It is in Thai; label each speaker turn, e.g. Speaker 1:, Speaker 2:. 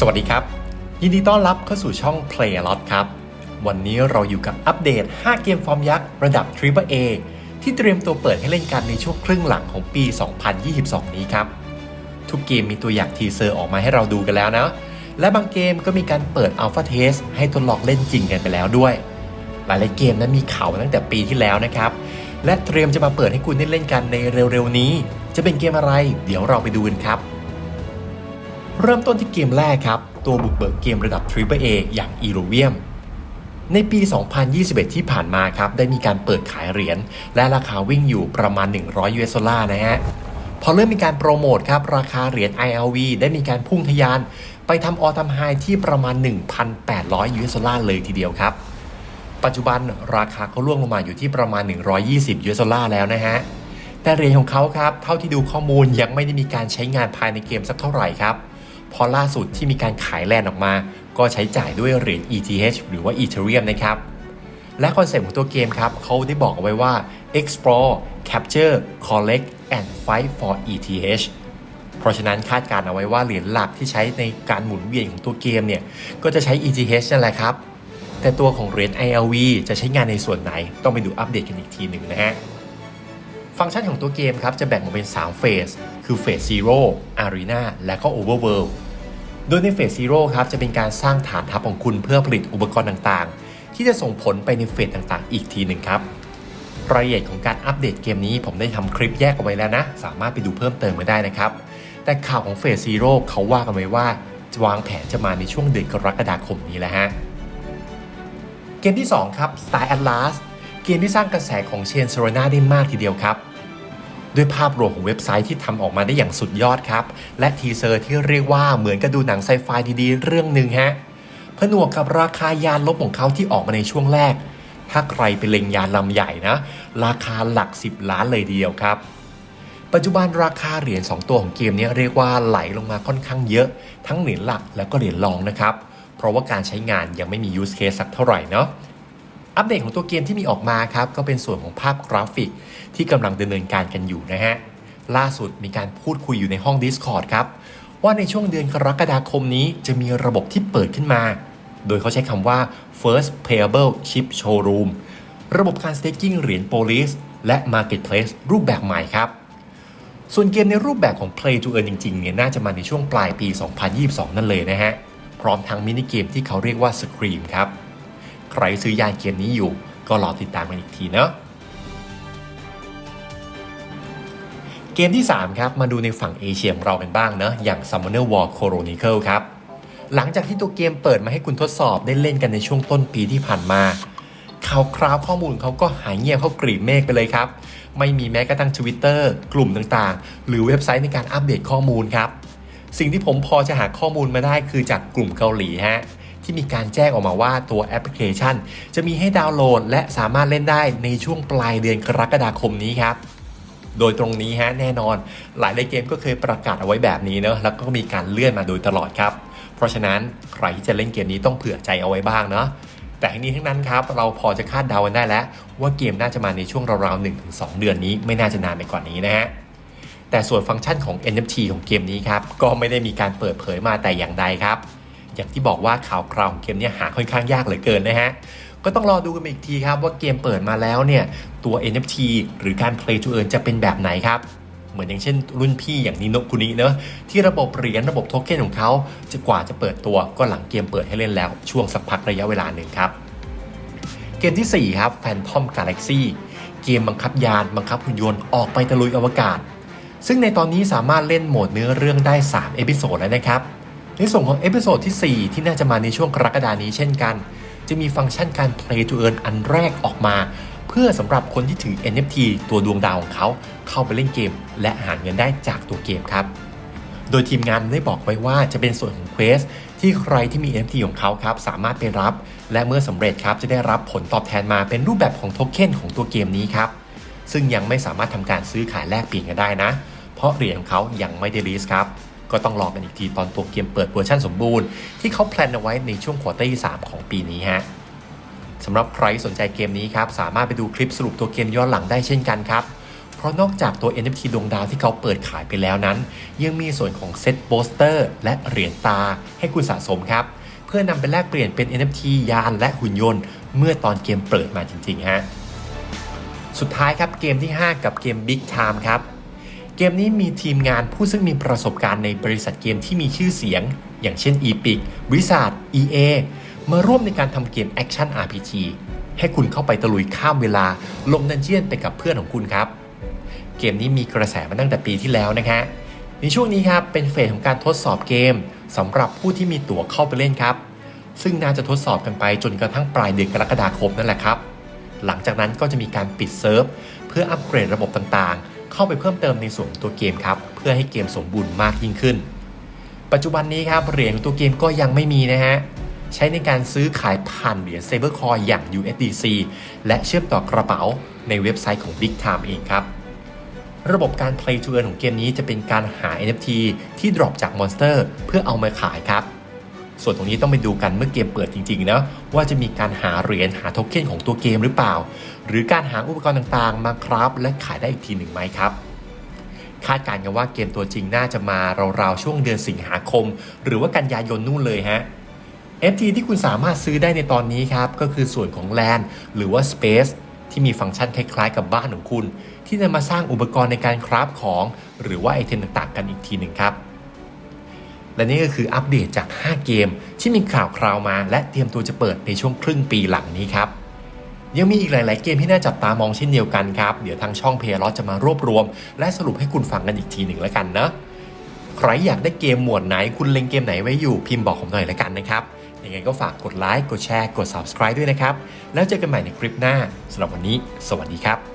Speaker 1: สวัสดีครับ ยินดีต้อนรับเข้าสู่ช่อง Play a Lot ครับ วันนี้เราอยู่กับอัปเดต 5 เกมฟอร์มยักษ์ระดับ Triple A ที่เตรียมตัวเปิดให้เล่นกันในช่วงครึ่งหลังของปี 2022 นี้ครับ ทุกเกมมีตัวอย่างทีเซอร์ออกมาให้เราดูกันแล้วนะ และบางเกมก็มีการเปิด Alpha Test ให้ทดลองเล่นจริงกันไปแล้วด้วย หลายๆเกมนั้นมีข่าวตั้งแต่ปีที่แล้วนะครับ และเตรียมจะมาเปิดให้คุณได้เล่นกันในเร็วๆนี้ จะเป็นเกมอะไร เดี๋ยวเราไปดูกันครับ เริ่มต้นที่เกมแรกครับ ตัวบุกเบิกเกมระดับ Triple A อย่าง e r o v i u m ในปี 2021 ที่ผ่านมาครับ ได้มีการเปิดขายเหรียญและราคาวิ่งอยู่ประมาณ 100 US ดอลลาร์นะฮะ พอเริ่มมีการโปรโมทครับ ราคาเหรียญ ILV ได้มีการพุ่งทะยาน ไปทำออทำไฮที่ประมาณ 1,800 US ดอลลาร์เลยทีเดียวครับ ปัจจุบันราคาเขาล่วงลงมาอยู่ที่ประมาณ 120 US ดอลลาร์แล้วนะฮะ แต่เหรียญของเขาครับ เท่าที่ดูข้อมูลยังไม่ได้มีการใช้งานภายในเกมสักเท่าไหร่ครับ พอล่าสุดที่มีการขายแลนออกมา ก็ใช้จ่ายด้วยเหรียญ ETH หรือว่า Ethereum นะครับและคอนเซ็ปต์ของตัวเกมครับเขาได้บอกเอาไว้ว่า explore capture collect and fight for ETH เพราะฉะนั้นคาดการณ์เอาไว้ว่าเหรียญหลักที่ใช้ในการหมุนเวียนของตัวเกมเนี่ย ก็จะใช้ ETH นั่นแหละครับ แต่ตัวของเหรียญ ILV จะใช้งานในส่วนไหน ต้องไปดูอัปเดตกันอีกทีหนึ่งนะฮะ ฟังก์ชันของตัวเกมครับ จะแบ่งออกเป็น 3 เฟส คือเฟส Zero Arena และก็ Overworld โดยในเฟส Zero ครับจะเป็นการสร้างฐานทัพของคุณเพื่อผลิตอุปกรณ์ต่างๆ ที่จะส่งผลไปในเฟสต่างๆ อีกทีหนึ่งครับรายละเอียดของการอัปเดตเกมนี้ผมได้ทำคลิปแยกเอาไว้แล้วนะ สามารถไปดูเพิ่มเติมมาได้นะครับ แต่ข่าวของเฟส Zero เขาว่ากันไว้ว่าจะวางแผนจะมาในช่วงเดือนกรกฎาคมนี้แหละฮะ เกมที่ 2 ครับ Star Atlas เกมที่สร้างกระแสของเชนโซโรนาได้มากทีเดียวครับ ด้วยภาพรวมของเว็บไซต์ที่ทำออกมาได้อย่างสุดยอดครับ และทีเซอร์ที่เรียกว่าเหมือนกับดูหนังไซไฟดีๆ เรื่องหนึ่งฮะผนวกกับราคายานลบของเขาที่ออกมาในช่วงแรก ถ้าใครไปเล็งยานลำใหญ่นะ ราคาหลัก 10 ล้านเลยเดียวครับปัจจุบันราคาเหรียญ2 ตัวของเกมนี้เรียกว่าไหลลงมาค่อนข้างเยอะ ทั้งเหรียญหลักและก็เหรียญรองนะครับ เพราะว่าการใช้งานยังไม่มี use case สักเท่าไหร่เนาะ อัปเดตของตัวเกมที่มีออกมาครับก็เป็นส่วนของภาพกราฟิกที่กำลังดำเนินการกันอยู่นะฮะ ล่าสุดมีการพูดคุยอยู่ในห้อง Discord ครับ ว่าในช่วงเดือนกรกฎาคมนี้จะมีระบบที่เปิดขึ้นมา โดยเขาใช้คำว่า first playable chip showroom ระบบการ staking เหรียญ Polis และ marketplace รูปแบบใหม่ครับ ส่วนเกมในรูปแบบของ Play to Earn จริงๆเนี่ยน่าจะมาในช่วงปลายปี 2022 นั่นเลยนะฮะ พร้อมทั้งมินิเกมที่เขาเรียกว่า Scream ครับ ใครซื้อยาเกมนี้อยู่ ก็รอติดตามกันอีกทีเนาะเกมที่ 3 ครับ มาดูในฝั่งเอเชียของเรากันบ้างเนะอย่าง Summoner War Chronicle ครับ หลังจากที่ตัวเกมเปิดมาให้คุณทดสอบได้เล่นกันในช่วงต้นปีที่ผ่านมาข่าวคราวข้อมูลเขาก็หายเงียบเข้ากรีบเมฆไปเลยครับ ไม่มีแม้กระทั่ง Twitter กลุ่มต่างๆ หรือเว็บไซต์ในการอัปเดตข้อมูลครับ สิ่งที่ผมพอจะหาข้อมูลมาได้คือจากกลุ่มเกาหลีฮะ ที่มีการแจ้งออกมาว่าตัวแอปพลิเคชัน จะมีให้ดาวน์โหลด และสามารถเล่นได้ในช่วงปลายเดือนกรกฎาคมนี้ครับโดยตรงนี้ฮะแน่นอนหลายในเกมก็เคยประกาศเอาไว้แบบนี้เนอะแล้วก็มีการเลื่อนมาโดยตลอดครับ เพราะฉะนั้นใครที่จะเล่นเกมนี้ต้องเผื่อใจเอาไว้บ้างเนาะแต่ทั้งนี้ทั้งนั้นครับ เราพอจะคาดเดากันได้แล้ว ว่าเกมน่าจะมาในช่วงราวๆ1-2เดือนนี้ไม่น่าจะนานไปกว่านี้นะฮะแต่ส่วนฟังก์ชันของ NFT ของเกมนี้ครับก็ไม่ได้มีการเปิดเผยมาแต่อย่างใดครับ อย่างที่บอกว่าข่าวคราวของเกมนี้หาค่อนข้างยากเหลือเกินนะฮะ ก็ต้องรอดูกันอีกทีครับว่าเกมเปิดมาแล้วเนี่ย ตัว NFT หรือการ Play to Earn จะเป็นแบบไหนครับ เหมือนอย่างเช่น รุ่นพี่อย่างนิโนคุนิเนอะที่ระบบเหรียญระบบโทเค็นของเขาจะกว่าจะเปิดตัวก็หลังเกมเปิดให้เล่นแล้ว ช่วงสักพักระยะเวลาหนึ่งครับ เกมที่ 4 ครับ Phantom Galaxy เกมบังคับยานบังคับหุ่นยนต์ออกไปตะลุยอวกาศซึ่งในตอนนี้สามารถเล่นโหมดเนื้อเรื่องได้ 3 เอพิโซดแล้วนะครับ ในส่วนของเอพิโซดที่ 4 ที่น่าจะมาในช่วงกรกฎานี้เช่นกัน จะมีฟังก์ชันการ Play to Earn อันแรกออกมา เพื่อสำหรับคนที่ถือ NFT ตัวดวงดาวของเขาเข้าไปเล่นเกม และหาเงินได้จากตัวเกมครับ โดยทีมงานได้บอกไว้ว่าจะเป็นส่วนของเควสที่ใครที่มี NFT ของเขาครับสามารถไปรับ และเมื่อสำเร็จครับจะได้รับผลตอบแทนมาเป็นรูปแบบของโทเค็นของตัวเกมนี้ครับซึ่งยังไม่สามารถทำการซื้อขายแลกเปลี่ยนกันได้นะ เพราะเหรียญของเขายังไม่ได้รีสครับ ก็ต้องรอกันอีกทีตอนตัวเกมเปิดเวอร์ชันสมบูรณ์ที่เขาแพลนเอาไว้ในช่วงควอเตอร์ที่3ของปีนี้ฮะสำหรับใครสนใจเกมนี้ครับ สามารถไปดูคลิปสรุปตัวเกมย้อนหลังได้เช่นกันครับ เพราะนอกจากตัว NFT ดวงดาวที่เขาเปิดขายไปแล้วนั้น ยังมีส่วนของเซตโปสเตอร์และเหรียญตาให้คุณสะสมครับ เพื่อนำไปแลกเปลี่ยนเป็น NFT ยานและหุ่นยนต์ เมื่อตอนเกมเปิดมาจริงๆฮะสุดท้ายครับเกมที่ 5 กับเกม Big Time ครับ เกมนี้มีทีมงานผู้ซึ่งมีประสบการณ์ในบริษัทเกมที่มีชื่อเสียง อย่างเช่น Epic Blizzard EA มาร่วมในการทำเกมแอคชั่น RPG ให้คุณเข้าไปตะลุยข้ามเวลาลงดันเจียนไปกับเพื่อนของคุณครับ เกมนี้มีกระแสมาตั้งแต่ปีที่แล้วนะฮะในช่วงนี้ครับเป็นเฟสของการทดสอบเกมสำหรับผู้ที่มีตั๋วเข้าไปเล่นครับ ซึ่งน่าจะทดสอบกันไปจนกระทั่งปลายเดือนกรกฎาคมนั่นแหละครับ หลังจากนั้นก็จะมีการปิดเซิร์ฟเพื่ออัปเกรดระบบต่างๆ เข้าไปเพิ่มเติมในส่วนตัวเกมครับ เพื่อให้เกมสมบูรณ์มากยิ่งขึ้น ปัจจุบันนี้ครับเหรียญของตัวเกมก็ยังไม่มีนะฮะ ใช้ในการซื้อขายผ่านเหรียญ Sabercoin อย่าง USDC และเชื่อมต่อกระเป๋าในเว็บไซต์ของ Big Time เองครับ ระบบการ Play to Earn ของเกมนี้จะเป็นการหา NFT ที่ดรอปจากมอนสเตอร์เพื่อเอามาขายครับ ส่วนตรงนี้ต้องไปดูกันเมื่อเกมเปิดจริงๆนะว่าจะมีการหาเหรียญหาโทเค็นของตัวเกมหรือเปล่า หรือการหาอุปกรณ์ต่างๆ มาคราฟและขายได้อีกทีหนึ่งไหมครับ คาดการณ์กันว่าเกมตัวจริงน่าจะมาราวๆช่วงเดือนสิงหาคม หรือว่ากันยายนนู่นเลยฮะ FT ที่คุณสามารถซื้อได้ในตอนนี้ครับก็คือส่วนของ LAN หรือว่า Space ที่มีฟังก์ชันคล้ายๆ กับบ้านของคุณ ที่จะมาสร้างอุปกรณ์ในการคราฟของ หรือว่าไอเทมต่างๆ กันอีกทีหนึ่งครับ และนี่ก็คืออัปเดตจาก 5 เกม ที่มีข่าวคราวมาและเตรียมตัวจะเปิดในช่วงครึ่งปีหลังนี้ครับยังมีอีกหลาย ๆ เกมที่น่าจับตามองเช่นเดียวกันครับ เดี๋ยวทางช่องเพล r จะมารวบรวม และสรุปให้คุณฟังกันอีกทีหนึ่งแล้วกันนะ ใครอยากได้เกมหมวดไหนคุณเล็งเกมไหนไว้อยู่พิมพ์บอกผมหน่อยและกันนะครับ ยังไงก็ฝากกดไลค์ กดแชร์ กด subscribe ด้วยนะครับ แล้วเจอกันใหม่ในคลิปหน้าสำหรับวันนี้ สวัสดีครับ